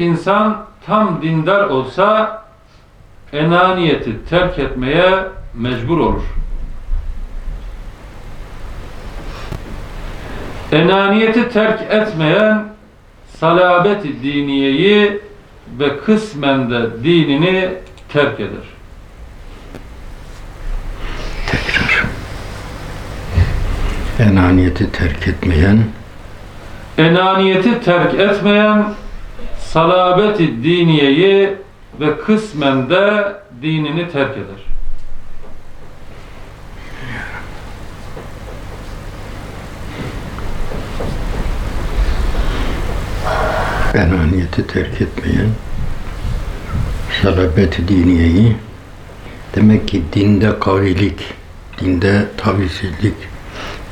İnsan tam dindar olsa enaniyeti terk etmeye mecbur olur. Enaniyeti terk etmeyen salabeti diniyeyi ve kısmen de dinini terk eder. Tekrar. Enaniyeti terk etmeyen, Enaniyeti terk etmeyen salabeti diniyeyi ve kısmen de dinini terk eder. enaniyeti terk etmeyen, salabet diniyeyi, demek ki dinde kavilik, dinde tavizsizlik,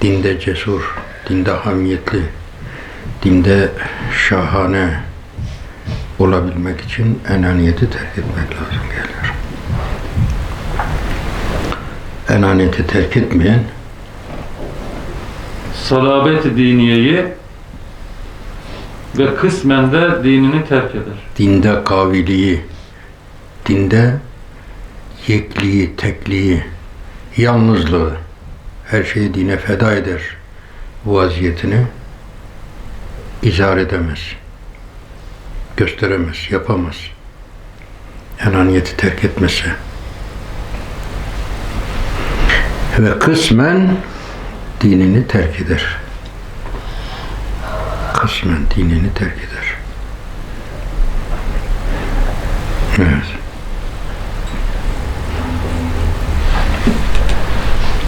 dinde cesur, dinde hamiyetli, dinde şahane olabilmek için enaniyeti terk etmek lazım geliyor. Enaniyeti terk etmeyen, salabet diniyeyi ve kısmen de dinini terk eder. dinde kaviliği, dinde yekliği, tekliği, yalnızlığı, her şeyi dine feda eder vaziyetini izah edemez, gösteremez, yapamaz. Enaniyeti terk etmesi. Ve kısmen dinini terk eder. Kısmen dinini terk eder. Evet.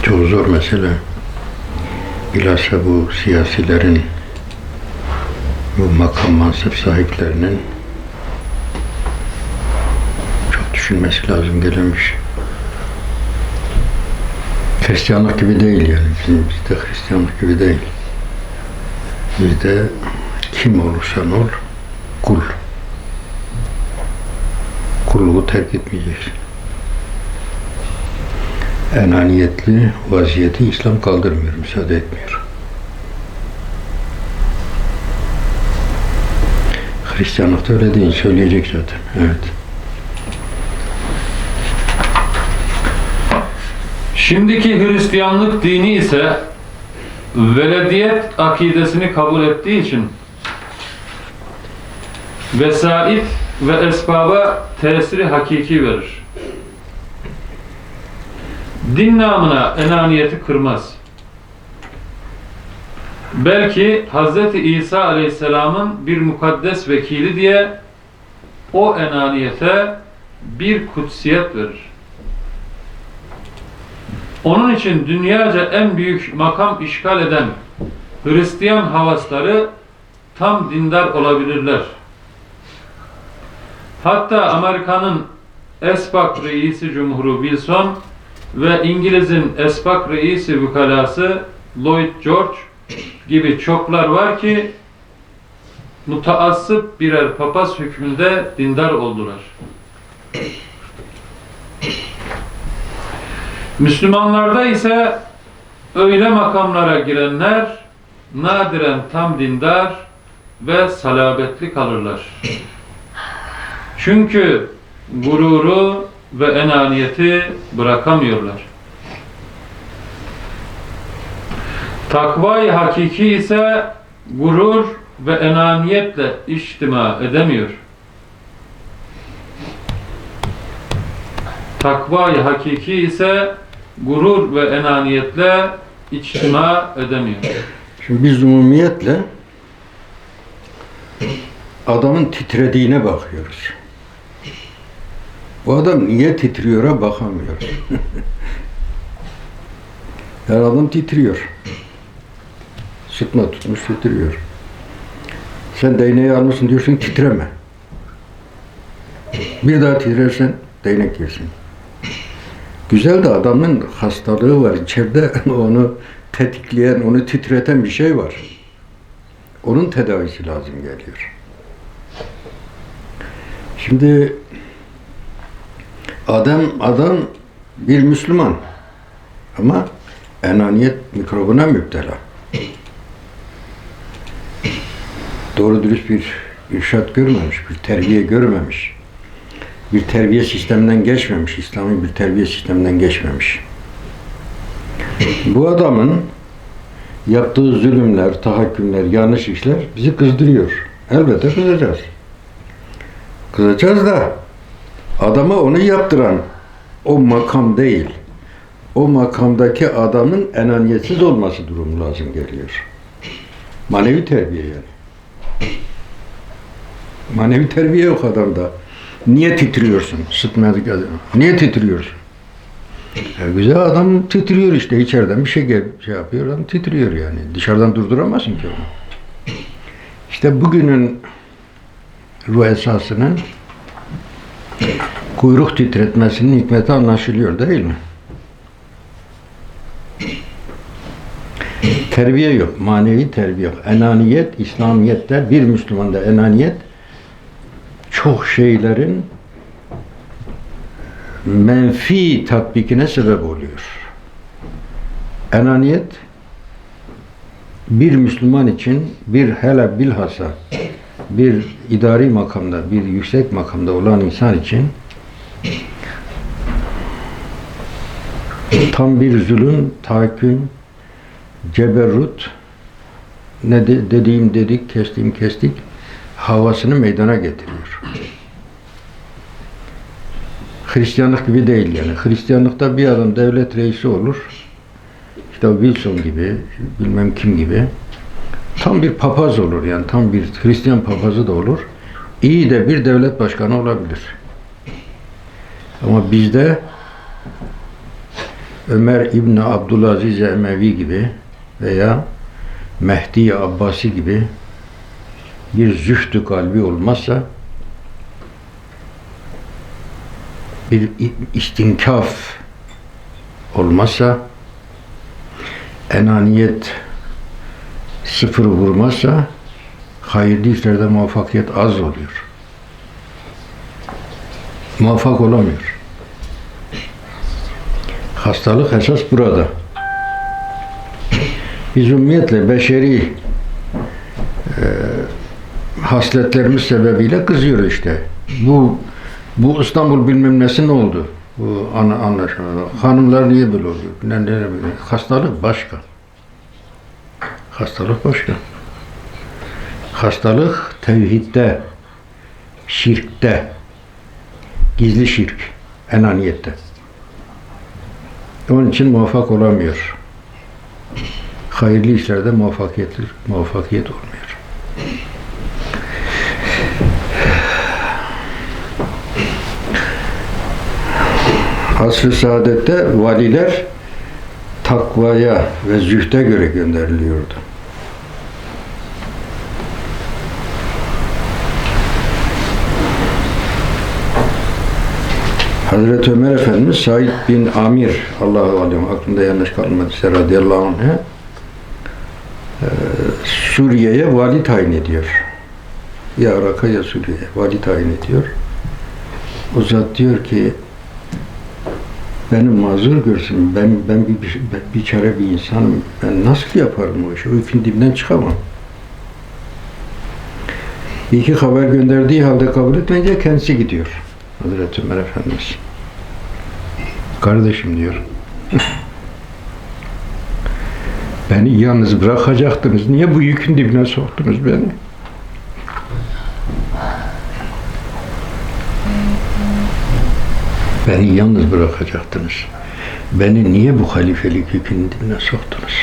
Çok zor mesele. Bilhassa bu siyasilerin, bu makam mansıp sahiplerinin çok düşünmesi lazım gelemiş. Hristiyanlık gibi değil yani. Bizim bizde Hristiyanlık gibi değil. Bizde kim olursan ol, kul kulluğu terk etmeyeceksin. Enaniyetli vaziyeti İslam kaldırmıyor, müsaade etmiyor. Hristiyanlıkta öyle değil, söyleyecek zaten. Evet. Şimdiki Hristiyanlık dini ise velediyet akidesini kabul ettiği için vesait ve esbaba tesiri hakiki verir. Din namına enaniyeti kırmaz. Belki Hz. İsa Aleyhisselam'ın bir mukaddes vekili diye o enaniyete bir kutsiyet verir. Onun için dünyaca en büyük makam işgal eden Hristiyan havasları tam dindar olabilirler. Hatta Amerika'nın Esbak reisi Cumhuru Wilson ve İngiliz'in Esbak reisi vükalası Lloyd George gibi çoklar var ki mutaassıp birer papaz hükmünde dindar oldular. Müslümanlarda ise öyle makamlara girenler nadiren tam dindar ve salabetli kalırlar. Çünkü gururu ve enaniyeti bırakamıyorlar. Takvayı hakiki ise gurur ve enaniyetle içtima edemiyor. Takvayı hakiki ise gurur ve enaniyetle içtima edemiyor. Şimdi biz umumiyetle adamın titrediğine bakıyoruz. Bu adam niye titriyora bakamıyoruz. yani adam titriyor. Sıtma tutmuş titriyor. Sen değneği almışsın diyorsun titreme. Bir daha titrersen değnek yersin. Güzel de adamın hastalığı var. İçeride onu tetikleyen, onu titreten bir şey var. Onun tedavisi lazım geliyor. Şimdi adam adam bir Müslüman ama enaniyet mikrobuna müptela. Doğru dürüst bir irşat görmemiş, bir terbiye görmemiş. Bir terbiye sisteminden geçmemiş, İslami bir terbiye sisteminden geçmemiş. Bu adamın yaptığı zulümler, tahakkümler, yanlış işler bizi kızdırıyor. Elbette kızacağız. Kızacağız da adama onu yaptıran o makam değil. O makamdaki adamın enaniyetsiz olması durumu lazım geliyor. Manevi terbiye yani. Manevi terbiye yok adamda. Niye titriyorsun? Sıtmadık adam. Niye titriyorsun? Ya güzel adam titriyor işte içeriden bir şey şey yapıyor adam titriyor yani. Dışarıdan durduramazsın ki onu. İşte bugünün ruh esasının kuyruk titretmesinin hikmeti anlaşılıyor değil mi? Terbiye yok, manevi terbiye yok. Enaniyet, İslamiyet'te bir Müslümanda enaniyet çok şeylerin menfi tatbikine sebep oluyor. Enaniyet bir Müslüman için bir hele bilhassa bir idari makamda, bir yüksek makamda olan insan için tam bir zulüm, tahakküm, ceberrut, ne de, dediğim dedik, kestiğim kestik, havasını meydana getiriyor. Hristiyanlık gibi değil yani. Hristiyanlıkta bir adam devlet reisi olur. İşte Wilson gibi, bilmem kim gibi. Tam bir papaz olur yani. Tam bir Hristiyan papazı da olur. İyi de bir devlet başkanı olabilir. Ama bizde Ömer İbni Abdülaziz Emevi gibi veya Mehdi Abbasi gibi bir zühdü kalbi olmazsa bir istinkaf olmazsa enaniyet sıfır vurmazsa hayırlı işlerde muvaffakiyet az oluyor. Muvaffak olamıyor. Hastalık esas burada. Biz ümmiyetle beşeri hasletlerimiz sebebiyle kızıyor işte. Bu bu İstanbul bilmem nesi ne oldu? Bu an, anlaşılıyor. Hanımlar niye böyle oluyor? Ne, ne, ne, hastalık başka. Hastalık başka. Hastalık tevhidde, şirkte, gizli şirk, enaniyette. Onun için muvaffak olamıyor. Hayırlı işlerde muvaffakiyetli, muvaffakiyet olmuyor. Asr-ı Saadet'te valiler takvaya ve zühde göre gönderiliyordu. Hazreti Ömer Efendimiz Said bin Amir Allahu alem aklımda yanlış kalmadıysa radıyallahu anh'a e, Suriye'ye vali tayin ediyor. Ya Irak'a ya Suriye'ye vali tayin ediyor. O zat diyor ki beni mazur görsün. Ben ben bir, bir, bir biçare bir insanım. Ben nasıl yaparım o işi? O ipin dibinden çıkamam. İki haber gönderdiği halde kabul etmeyince kendisi gidiyor. Hazreti Ömer Efendimiz. Kardeşim diyor. beni yalnız bırakacaktınız. Niye bu yükün dibine soktunuz beni? Beni yalnız bırakacaktınız. Beni niye bu halifelik yükünün dibine soktunuz?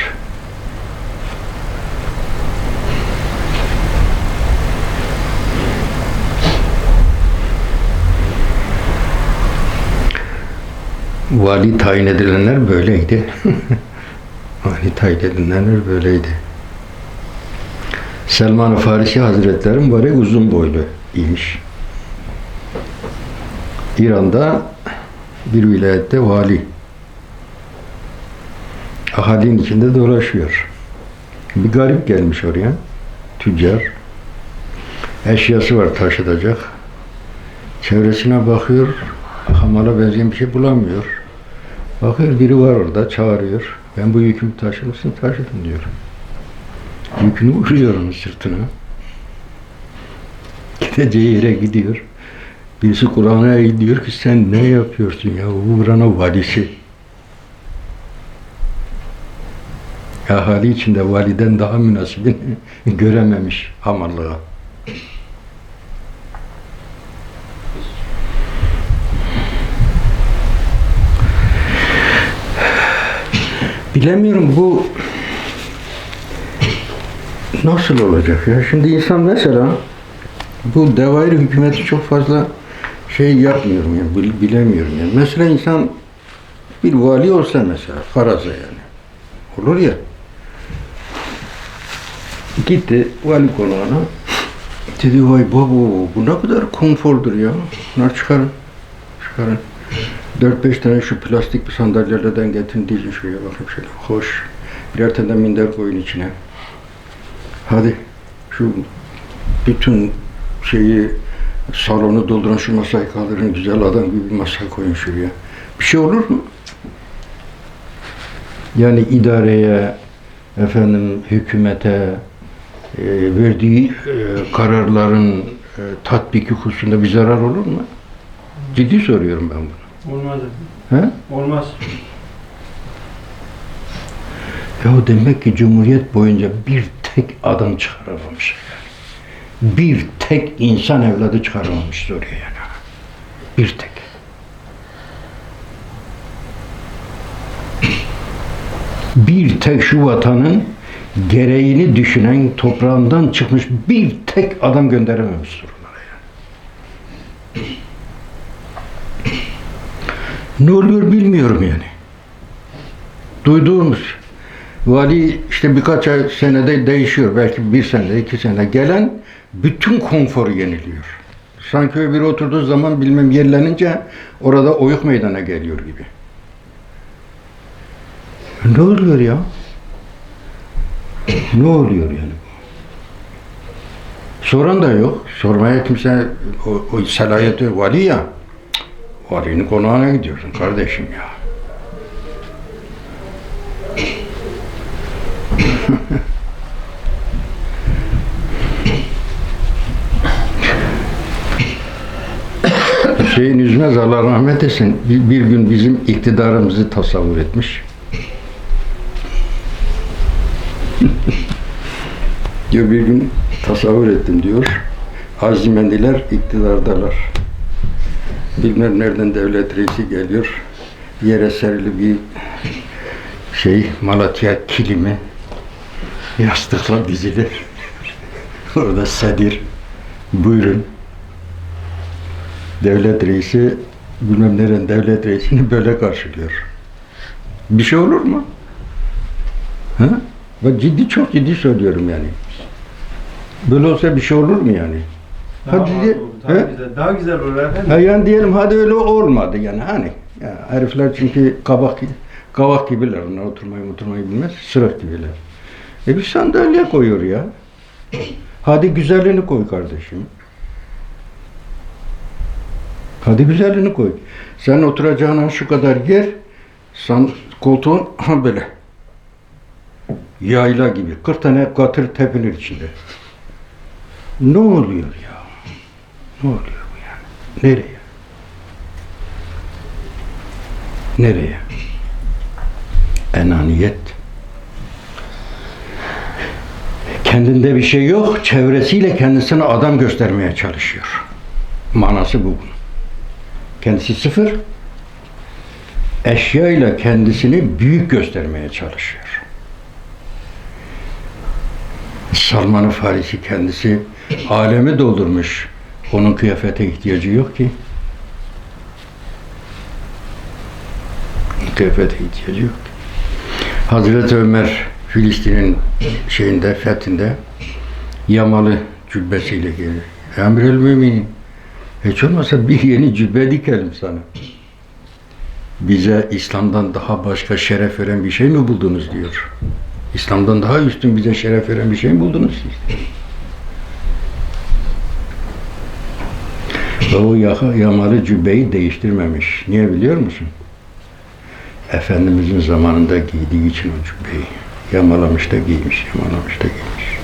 Vali tayin edilenler böyleydi. Vali tayin edilenler böyleydi. Selman-ı Farisi Hazretleri mübarek uzun boylu imiş. İran'da bir vilayette vali. Ahalinin içinde dolaşıyor. Bir garip gelmiş oraya. Tüccar. Eşyası var taşıtacak. Çevresine bakıyor. Hamala benzeyen bir şey bulamıyor. Bakıyor biri var orada çağırıyor. Ben bu yükümü taşır mısın? Taşırım diyor. Yükünü vuruyor onun sırtına. gideceği yere gidiyor. Birisi Kur'an'a gidiyor ki sen ne yapıyorsun ya bu buranın valisi. Ahali içinde validen daha münasibini görememiş hamallığa. Bilemiyorum bu nasıl olacak ya? Şimdi insan mesela bu devair hükümeti çok fazla şey yapmıyorum yani bil- bilemiyorum yani. Mesela insan bir vali olsa mesela faraza yani. Olur ya. Gitti vali konağına. Dedi vay baba bu ne kadar konfordur ya. Bunlar çıkarın. Çıkarın. 4-5 tane şu plastik bir sandalyelerden getirin dizin şuraya bakayım şöyle. Hoş. Birer tane de minder koyun içine. Hadi şu bütün şeyi salonu dolduran şu masayı kaldırın güzel adam gibi bir masa koyun şuraya. Bir şey olur mu? Yani idareye, efendim hükümete e, verdiği e, kararların e, tatbiki hususunda bir zarar olur mu? Ciddi soruyorum ben bunu. Olmaz. He? Olmaz. Ya demek ki Cumhuriyet boyunca bir tek adam çıkaramamış. Bir tek insan evladı çıkaramamış oraya yani. Bir tek. Bir tek şu vatanın gereğini düşünen toprağından çıkmış bir tek adam gönderememiş oralara yani. Ne oluyor bilmiyorum yani. Duyduğumuz vali işte birkaç ay senede değişiyor. Belki bir senede, iki senede. Gelen bütün konforu yeniliyor. Sanki öbürü oturduğu zaman bilmem yerlenince orada oyuk meydana geliyor gibi. Ne oluyor ya? Ne oluyor yani? Soran da yok. Sormaya kimse o, o salayeti vali ya. Valinin konağına gidiyorsun kardeşim ya. Şeyin yüzmez Allah rahmet etsin. Bir, gün bizim iktidarımızı tasavvur etmiş. diyor bir gün tasavvur ettim diyor. Azimendiler iktidardalar. Bilmem nereden devlet reisi geliyor. Yere serili bir şey Malatya kilimi yastıkla dizili. Orada sedir. Buyurun. Devlet reisi bilmem neren devlet reisini böyle karşılıyor. Bir şey olur mu? Ha? Ben ciddi çok ciddi söylüyorum yani. Böyle olsa bir şey olur mu yani? Daha, Hadi diye- daha He? güzel, daha güzel olur efendim. Ha yani diyelim hadi öyle olmadı yani hani. Ya herifler çünkü kabak kavak gibiler. Onlar oturmayı oturmayı bilmez. Sırak gibiler. E bir sandalye koyuyor ya. Hadi güzelliğini koy kardeşim. Hadi güzelliğini koy. Sen oturacağına şu kadar yer, san, koltuğun ha böyle. Yayla gibi. 40 tane katır tepinir içinde. Ne oluyor ya? Ne oluyor bu yani? Nereye? Nereye? Enaniyet. Kendinde bir şey yok, çevresiyle kendisine adam göstermeye çalışıyor. Manası bu bunun. Kendisi sıfır, eşyayla kendisini büyük göstermeye çalışıyor. Salman-ı Farisi kendisi alemi doldurmuş. Onun kıyafete ihtiyacı yok ki. Kıyafete ihtiyacı yok. Hazreti Ömer Filistin'in şeyinde, fethinde yamalı cübbesiyle gelir. Emrül müminin. Hiç olmazsa bir yeni cübbe dikelim sana. Bize İslam'dan daha başka şeref veren bir şey mi buldunuz diyor. İslam'dan daha üstün bize şeref veren bir şey mi buldunuz siz? Ve o yamalı cübbeyi değiştirmemiş. Niye biliyor musun? Efendimizin zamanında giydiği için o cübbeyi. Yamalamış da giymiş, yamalamış da giymiş.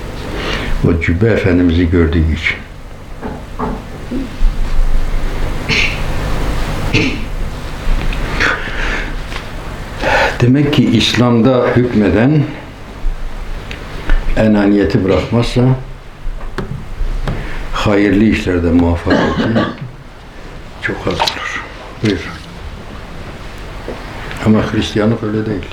O cübbe Efendimiz'i gördüğü için. Demek ki İslam'da hükmeden enaniyeti bırakmazsa hayırlı işlerde muvaffakiyeti çok az olur. Buyur. Ama Hristiyanlık öyle değil.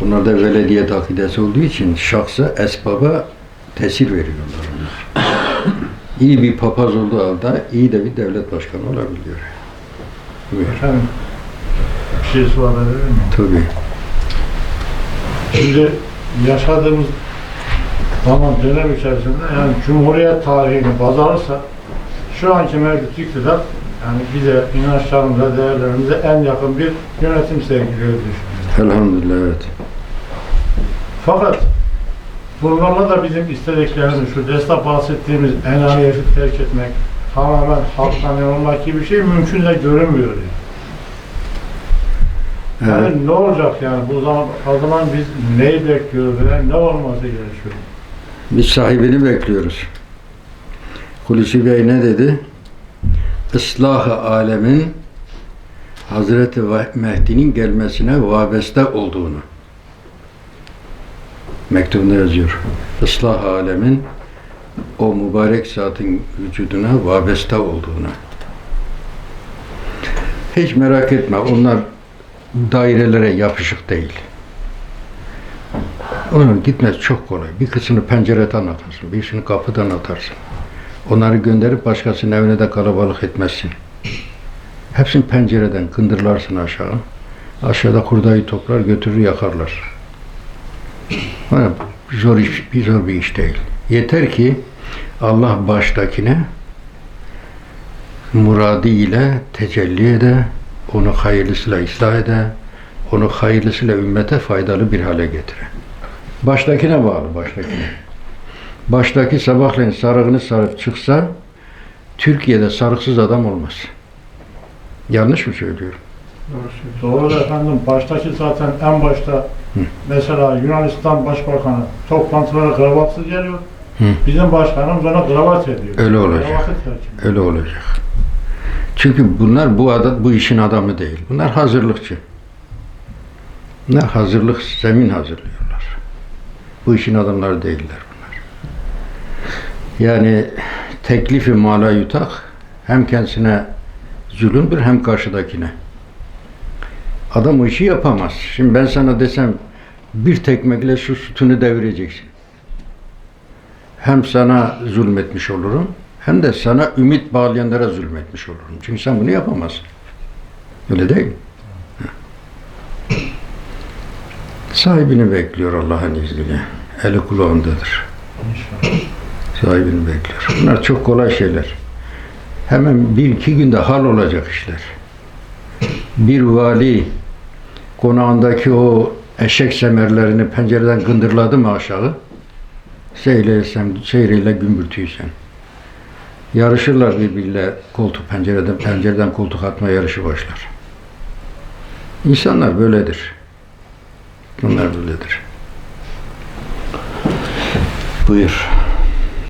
Bunlarda velediyet akidesi olduğu için şahsa, esbaba tesir veriyorlar. İyi bir papaz olduğu halde iyi de bir devlet başkanı olabiliyor. Buyur. Efendim, şey sorabilir miyim? Tabii. Şimdi yaşadığımız zaman dönem içerisinde yani Cumhuriyet tarihini baz alırsa şu anki mevcut iktidar yani bize inançlarımıza, değerlerimize en yakın bir yönetim sergiliyor düşünüyorum. Elhamdülillah evet. Fakat bunlarla da bizim istediklerimiz, şu destek bahsettiğimiz enaniyeti terk etmek, tamamen halktan olmak gibi bir şey mümkün de görünmüyor. Yani. Yani Evet. ne olacak yani bu zaman, o zaman biz neyi bekliyoruz veya ne olması gerekiyor? Biz sahibini bekliyoruz. Hulusi Bey ne dedi? Islah-ı alemin Hazreti Mehdi'nin gelmesine vabeste olduğunu. Mektubunda yazıyor. Islah-ı alemin o mübarek zatın vücuduna vabeste olduğunu. Hiç merak etme. Onlar dairelere yapışık değil. Onun gitmesi çok kolay. Bir kısmını pencereden atarsın, bir kısmını kapıdan atarsın. Onları gönderip başkasının evine de kalabalık etmezsin. Hepsini pencereden kındırlarsın aşağı. Aşağıda kurdayı toplar götürür yakarlar. Zor iş, bir zor bir iş değil. Yeter ki Allah baştakine muradi ile tecelli ede, onu hayırlısıyla ıslah ede, onu hayırlısıyla ümmete faydalı bir hale getire. Baştakine bağlı, baştakine. Baştaki sabahleyin sarığını sarıp çıksa, Türkiye'de sarıksız adam olmaz. Yanlış mı söylüyorum? Doğru efendim baştaki zaten en başta mesela Yunanistan Başbakanı toplantılara kravatsız geliyor. Hı. Bizim başkanımız ona kravat ediyor. Öyle olacak. Öyle olacak. Çünkü bunlar bu adam, bu işin adamı değil. Bunlar hazırlıkçı. Bunlar hazırlık, zemin hazırlıyorlar. Bu işin adamları değiller bunlar. Yani teklifi mala yutak hem kendisine zulümdür hem karşıdakine. Adam o işi yapamaz. Şimdi ben sana desem bir tekmekle şu sütunu devireceksin. Hem sana zulmetmiş olurum hem de sana ümit bağlayanlara zulmetmiş olurum. Çünkü sen bunu yapamazsın. Öyle değil mi? Sahibini bekliyor Allah'ın izniyle. Eli kulağındadır. Sahibini bekliyor. Bunlar çok kolay şeyler. Hemen bir iki günde hal olacak işler. Bir vali konağındaki o eşek semerlerini pencereden gındırladı mı aşağı? Seyreysem, seyreyle gümbürtüysen. Yarışırlar birbiriyle koltuk pencereden, pencereden koltuk atma yarışı başlar. İnsanlar böyledir. Bunlar böyledir. Buyur.